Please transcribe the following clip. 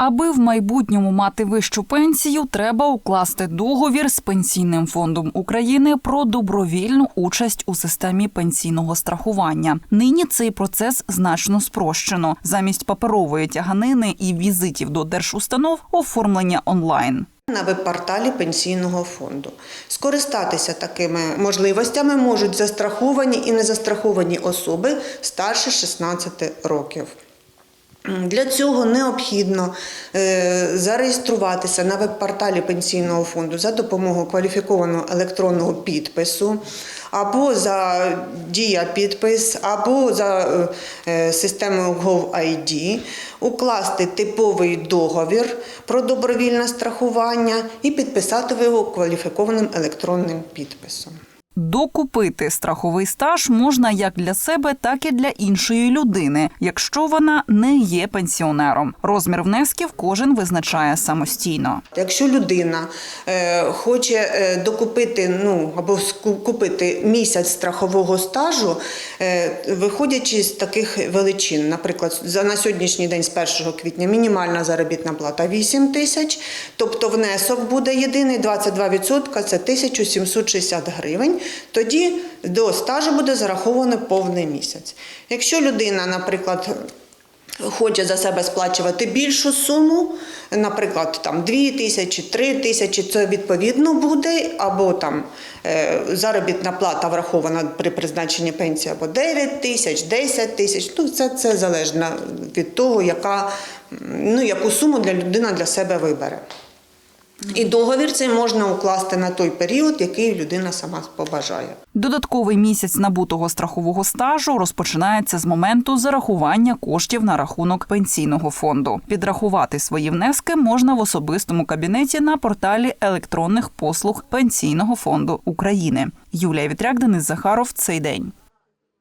Аби в майбутньому мати вищу пенсію, треба укласти договір з пенсійним фондом України про добровільну участь у системі пенсійного страхування. Нині цей процес значно спрощено. Замість паперової тяганини і візитів до держустанов оформлення онлайн. На веб-порталі пенсійного фонду скористатися такими можливостями можуть застраховані і незастраховані особи старше 16 років. Для цього необхідно е, зареєструватися на веб-порталі пенсійного фонду за допомогою кваліфікованого електронного підпису, або за дія підпис, або за е, е, системою GovID, укласти типовий договір про добровільне страхування і підписати його кваліфікованим електронним підписом. Докупити страховий стаж можна як для себе, так і для іншої людини, якщо вона не є пенсіонером. Розмір внесків кожен визначає самостійно. Якщо людина е, хоче е, докупити ну або купити місяць страхового стажу, е, виходячи з таких величин, наприклад, за на сьогоднішній день з 1 квітня мінімальна заробітна плата 8 тисяч, тобто внесок буде єдиний 22%, це 1760 гривень. Тоді до стажу буде зараховано повний місяць. Якщо людина, наприклад, хоче за себе сплачувати більшу суму, наприклад, там 2 тисячі, 3 тисячі, це відповідно буде, або там е, заробітна плата врахована при призначенні пенсії, або 9 тисяч, 10 тисяч. Ну, це, це залежно від того, яка, ну, яку суму для людина для себе вибере. І договір цей можна укласти на той період, який людина сама побажає. Додатковий місяць набутого страхового стажу розпочинається з моменту зарахування коштів на рахунок пенсійного фонду. Підрахувати свої внески можна в особистому кабінеті на порталі електронних послуг Пенсійного фонду України. Юлія Вітряк, Денис Захаров. Цей день.